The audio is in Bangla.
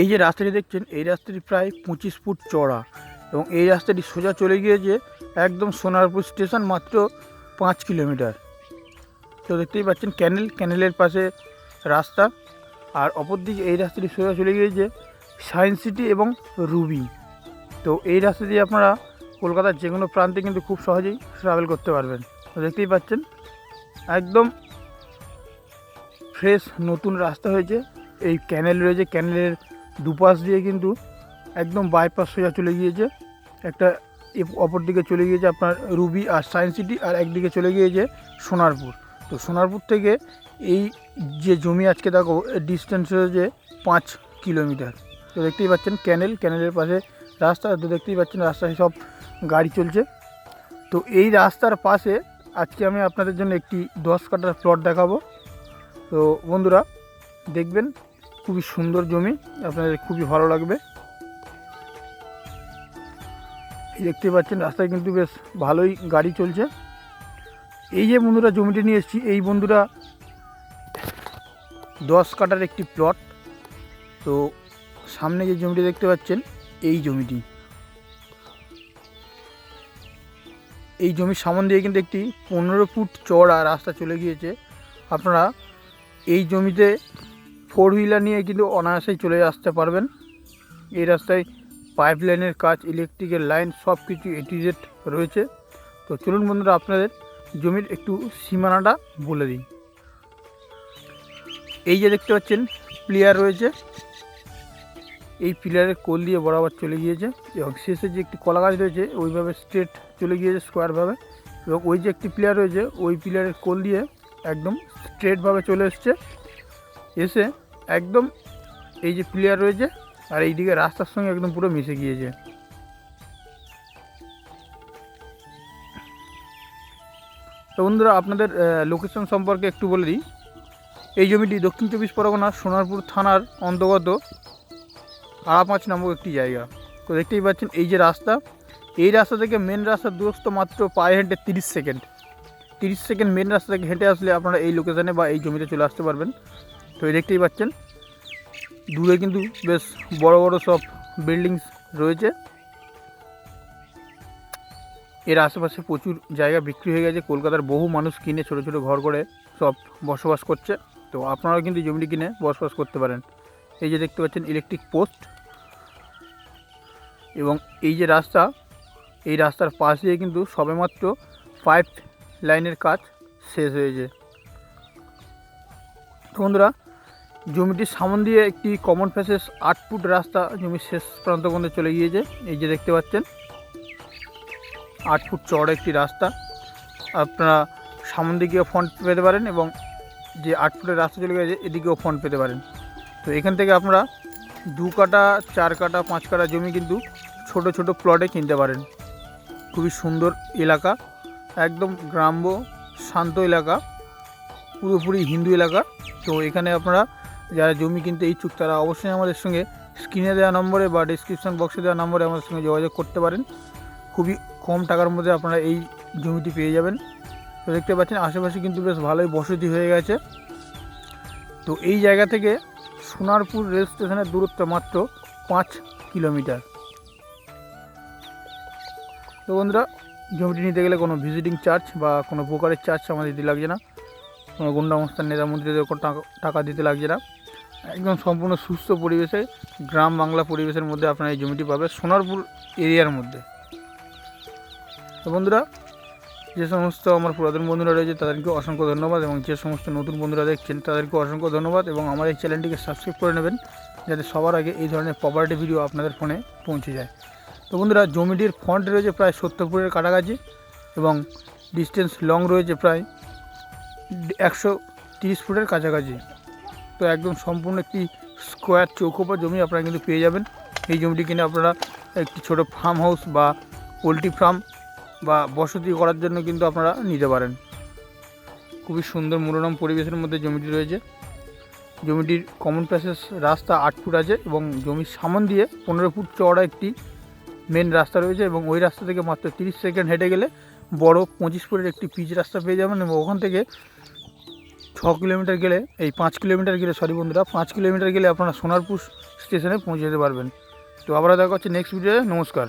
এই যে রাস্তাটি দেখছেন, এই রাস্তাটি প্রায় পঁচিশ ফুট চড়া এবং এই রাস্তাটি সোজা চলে গিয়েছে একদম সোনারপুর স্টেশন মাত্র পাঁচ কিলোমিটার। তো দেখতেই পাচ্ছেন, ক্যানেল, ক্যানেলের পাশে রাস্তা আর অপর দিকে এই রাস্তাটি সোজা চলে গিয়েছে সায়েন্স সিটি এবং রুবি। তো এই রাস্তা দিয়ে আপনারা কলকাতার যে কোনো প্রান্তে কিন্তু খুব সহজেই ট্রাভেল করতে পারবেন। তো দেখতেই পাচ্ছেন, একদম ফ্রেশ নতুন রাস্তা হয়েছে। এই ক্যানেল রয়েছে, ক্যানেলের দুপাশ দিয়ে কিন্তু একদম বাইপাস সোজা চলে গিয়েছে। একটা অপর দিকে চলে গিয়েছে আপনার রুবি আর সায়েন্স সিটি আর একদিকে চলে গিয়েছে সোনারপুর। তো সোনারপুর থেকে এই যে জমি আজকে দেখো ডিস্টেন্স রয়েছে পাঁচ কিলোমিটার। তো দেখতেই পাচ্ছেন ক্যানেল ক্যানেলের পাশে রাস্তা, তো দেখতেই পাচ্ছেন রাস্তায় সব গাড়ি চলছে। তো এই রাস্তার পাশে আজকে আমি আপনাদের জন্য একটি দশ কাটার প্লট দেখাবো। তো বন্ধুরা, দেখবেন খুবই সুন্দর জমি, আপনাদের খুবই ভালো লাগবে। দেখতে পাচ্ছেন, রাস্তায় কিন্তু বেশ ভালোই গাড়ি চলছে। এই যে বন্ধুরা, জমিটি নিয়ে এসেছি, এই বন্ধুরা দশ কাটার একটি প্লট তো সামনে যে জমিটি দেখতে পাচ্ছেন, এই জমিটি। এই জমির সামন দিয়ে কিন্তু একটি পনেরো ফুট চড়া রাস্তা চলে গিয়েছে। আপনারা এই জমিতে ফোর হুইলার নিয়ে কিন্তু অনায়াসেই চলে আসতে পারবেন। এই রাস্তায় পাইপ লাইনের কাজ ইলেকট্রিকের লাইন সব কিছু এটিজেড রয়েছে। তো চলুন বন্ধুরা, আপনাদের জমির একটু সীমানাটা বলে দিই। এই যে দেখতে পাচ্ছেন প্লেয়ার রয়েছে। এই প্লেয়ারের কোল দিয়ে বরাবর চলে গিয়েছে এবং শেষে যে একটি কলা গাছ রয়েছে, ওইভাবে স্ট্রেট চলে গিয়েছে স্কোয়ারভাবে এবং ওই যে একটি প্লেয়ার রয়েছে, ওই প্লেয়ারের কোল দিয়ে একদম স্ট্রেটভাবে চলে এসছে। এসে একদম এই যে প্লেয়ার রয়েছে আর এইদিকে রাস্তার সঙ্গে একদম পুরো মিশে গিয়েছে। তো বন্ধুরা, আপনাদের লোকেশন সম্পর্কে একটু বলে দিই। এই জমিটি দক্ষিণ চব্বিশ পরগনার সোনারপুর থানার অন্তর্গত আড়াপাঁচ নামক একটি জায়গা। তো দেখতেই পাচ্ছেন, এই যে রাস্তা, এই রাস্তা থেকে মেন রাস্তার দূরত্ব মাত্র পায়ে হেঁটে তিরিশ সেকেন্ড। তিরিশ সেকেন্ড মেন রাস্তা থেকে হেঁটে আসলে আপনারা এই লোকেশানে বা এই জমিতে চলে আসতে পারবেন। তো এই দেখতেই পাচ্ছেন। দূরে কিন্তু বেশ বড় বড় সব বিল্ডিংস রয়েছে। এর আশেপাশে প্রচুর জায়গা বিক্রি হয়ে গেছে। কলকাতার বহু মানুষ কিনে ছোট ছোট ঘর করে সব বসবাস করছে। তো আপনারাও কিন্তু জমিটি কিনে বসবাস করতে পারেন। এই যে দেখতে পাচ্ছেন ইলেকট্রিক পোস্ট এবং এই যে রাস্তা, এই রাস্তার পাশ দিয়ে কিন্তু সবেমাত্র পাইপ লাইনের কাজ শেষ হয়েছে। বন্ধুরা জমিটির সামন দিয়ে একটি কমন প্যাসেজ আট ফুট রাস্তা জমির শেষ প্রান্ত পর্যন্ত চলে গিয়েছে। এই যে দেখতে পাচ্ছেন, আট ফুট চড়া একটি রাস্তা। আপনারা সামন দিকেও ফ্রন্ট পেতে পারেন এবং যে আট ফুটের রাস্তা চলে গেছে, এদিকেও ফ্রন্ট পেতে পারেন। তো এখান থেকে আপনারা দু কাটা, চার কাটা, পাঁচ কাটা জমি কিন্তু ছোট ছোট প্লটে কিনতে পারেন। খুবই সুন্দর এলাকা, একদম গ্রাম্য, শান্ত এলাকা, পুরোপুরি হিন্দু এলাকা। তো এখানে আপনারা যারা জমি কিনতে ইচ্ছুক তারা অবশ্যই আমাদের সঙ্গে স্ক্রিনে দেওয়া নম্বরে বা ডিসক্রিপশন বক্সে দেওয়া নম্বরে আমাদের সঙ্গে যোগাযোগ করতে পারেন। খুবই কম টাকার মধ্যে আপনারা এই জমিটি পেয়ে যাবেন। তো দেখতে পাচ্ছেন, আশেপাশে কিন্তু বেশ ভালোই বসতি হয়ে গেছে। তো এই জায়গা থেকে সোনারপুর রেল স্টেশনের দূরত্ব মাত্র পাঁচ কিলোমিটার। তো বন্ধুরা, জমিটি নিতে গেলে কোনো ভিজিটিং চার্জ বা কোনো প্রকারের চার্জ আমাদের দিতে লাগছে না। কোনো গুন্ডামস্তান নেতা মন্ত্রীদের কোনো টাকা দিতে লাগছে না একদম সম্পূর্ণ সুস্থ পরিবেশে, গ্রাম বাংলা পরিবেশের মধ্যে আপনারা এই জমিটি পাবে সোনারপুর এরিয়ার মধ্যে। তো বন্ধুরা, যে সমস্ত আমার পুরাতন বন্ধুরা রয়েছে, তাদেরকে অসংখ্য ধন্যবাদ এবং যে সমস্ত নতুন বন্ধুরা দেখছেন, তাদেরকে অসংখ্য ধন্যবাদ এবং আমার এই চ্যানেলটিকে সাবস্ক্রাইব করে নেবেন, যাতে সবার আগে এই ধরনের প্রপার্টি ভিডিও আপনাদের ফোনে পৌঁছে যায়। তো বন্ধুরা, জমিটির ফন্ট রয়েছে প্রায় সত্তর ফুটের কাছাকাছি এবং ডিস্টেন্স লং রয়েছে প্রায় একশো তিরিশ ফুটের কাছাকাছি। তো একদম সম্পূর্ণ একটি স্কোয়ার চৌকোপা জমি আপনারা কিন্তু পেয়ে যাবেন। এই জমিটি কিনে আপনারা একটি ছোট ফার্ম হাউস বা পোলট্রি ফার্ম বা বসতি করার জন্য কিন্তু আপনারা নিতে পারেন। খুবই সুন্দর মনোরম পরিবেশের মধ্যে জমিটি রয়েছে। জমিটির কমন প্যাসেজ রাস্তা আট ফুট আছে এবং জমির সামন দিয়ে পনেরো ফুট চওড়া একটি মেন রাস্তা রয়েছে এবং ওই রাস্তা থেকে মাত্র তিরিশ সেকেন্ড হেঁটে গেলে বড় পঁচিশ ফুটের একটি পিচ রাস্তা পেয়ে যাবেন এবং ওখান থেকে ছ কিলোমিটার গেলে, এই পাঁচ কিলোমিটার গেলে সরি বন্ধুরা, পাঁচ কিলোমিটার গেলে আপনারা সোনারপুর স্টেশনে পৌঁছে যেতে পারবেন তো আবার দেখা হচ্ছে নেক্সট ভিডিওতে নমস্কার.